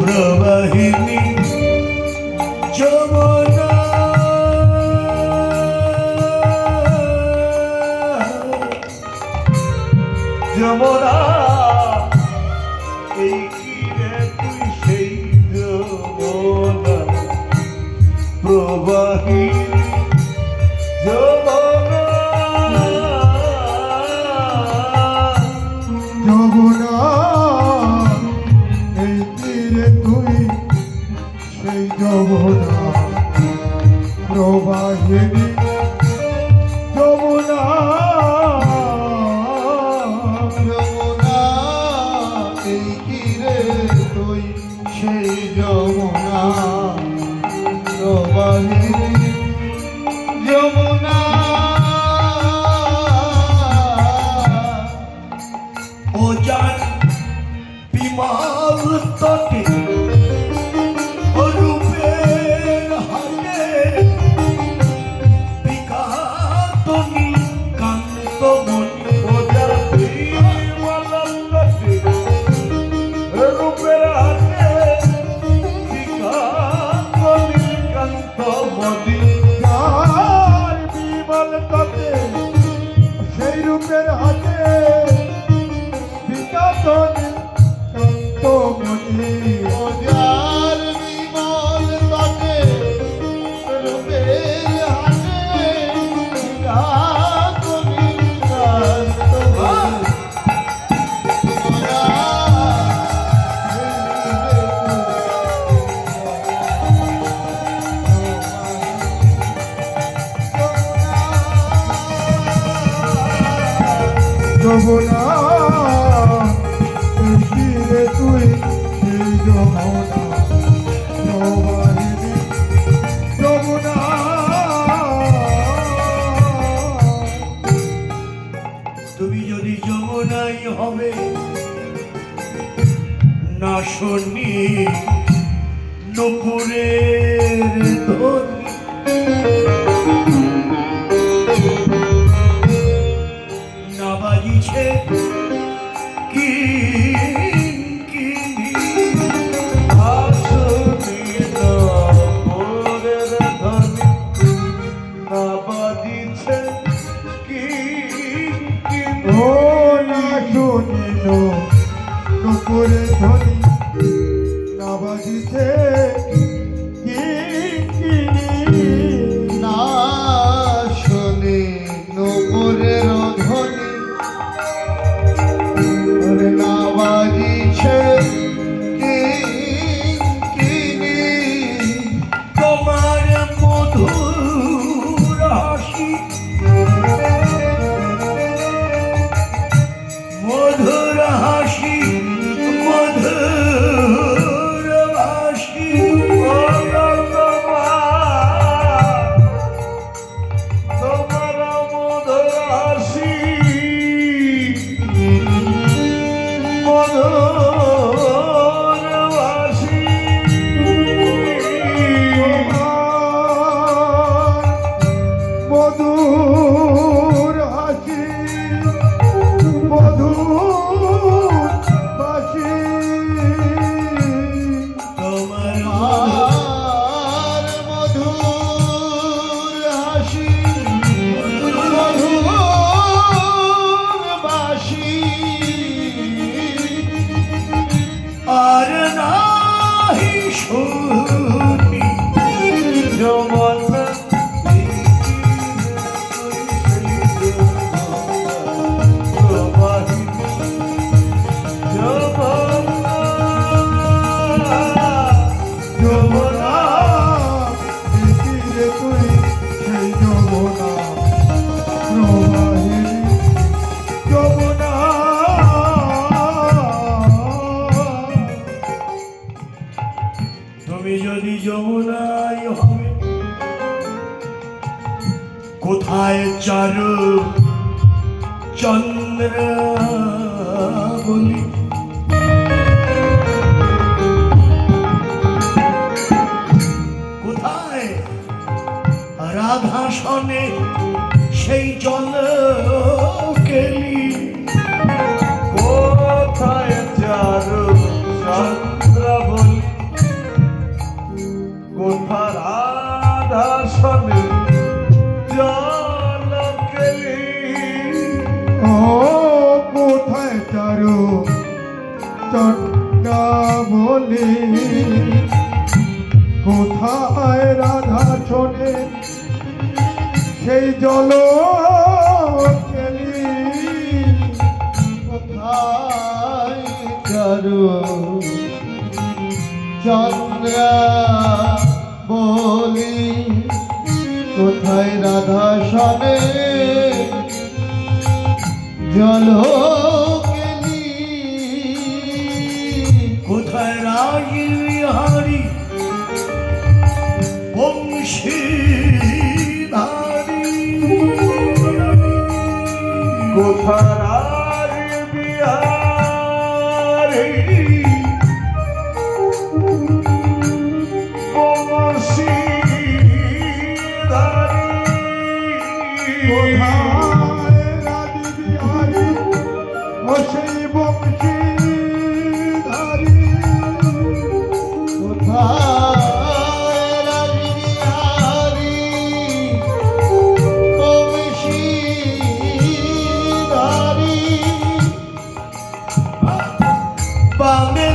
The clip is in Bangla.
প্রবাহিনী যমুনা। যমুনা এই কি রে তুই সেই যমুনা। প্রবাহিনী তুই সেই যমুনা। প্রবাহিনী যমুনা। ও জান বিমাল তটে যমুনা তীরে তুই সেই যমুনা। প্রবাহিনী তুমি যদি যমুনাই হবে না শুনি নুপুরের বাজিছে কি না বাজিছে কি ও না শুনিল নুপুরে ধ্বনি না বাজিছে কিঙ্কিনি। Oh. কোথায় চারু চন্দ্র বলি কোথায় রাধাসনে সেই জল কেলি? কোথায় চার চন্দ্র বলি কোথা রাধাসনে কোথায় চারু চট্টাবলি? কোথায় রাধা ছোটে সেই জল খেলি কোথায় চারু চন্দ্রা বলি? কোথায় রাধা সনে জল কোথায় রাজবিহারী বংশীধারী